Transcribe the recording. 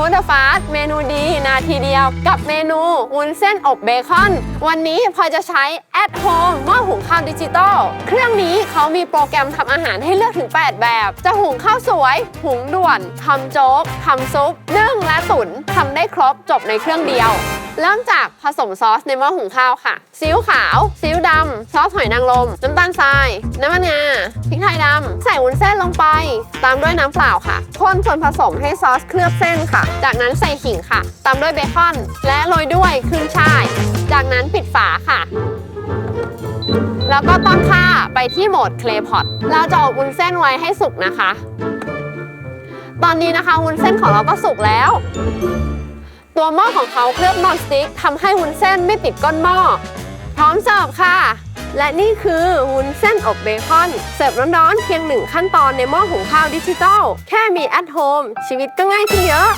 ฟู้ดฟาสเมนูดี นาทีเดียว กับเมนูวุ้นเส้นอบเบคอน วันนี้พอจะใช้ at home หม้อหุงข้าวดิจิตอล เครื่องนี้เขามีโปรแกรมทำอาหารให้เลือกถึง 8 แบบ จะหุงข้าวสวย หุงด่วนทำโจ๊กทำซุปนึ่งและตุ๋นทำได้ครบจบในเครื่องเดียว เริ่มจากผสมซอสในหม้อหุงข้าวค่ะ ซีอิ๊วขาวซีอิ๊วดำซอสหอยนางรมน้ำตาลทราย น้ำมันงาพริกไทยดำใส่วุ้นเส้นลงไป ตามด้วยน้ำเปล่าค่ะคนส่วนผสมให้ซอสเคลือบเส้นค่ะ จากนั้นใส่ขิงค่ะ ตามด้วยเบคอน และโรยด้วยขึ้นช่าย จากนั้นปิดฝาค่ะแล้วก็ตั้งค่าไปที่โหมดเคลพอตเราจะอบวุ้นเส้นไว้ให้สุกนะคะ ตอนนี้นะคะวุ้นเส้นของเราก็สุกแล้ว ตัวหม้อของเขาเคลือบนอนสติ๊กทำให้วุ้นเส้นไม่ติดก้นหม้อ พร้อมเสิร์ฟค่ะ และนี่คือวุ้นเส้นอบเบคอน เสิร์ฟร้อนๆเพียงหนึ่งขั้นตอนในหม้อหุงข้าวดิจิตอล แค่มีแอทโฮมชีวิตก็ง่ายขึ้นเยอะ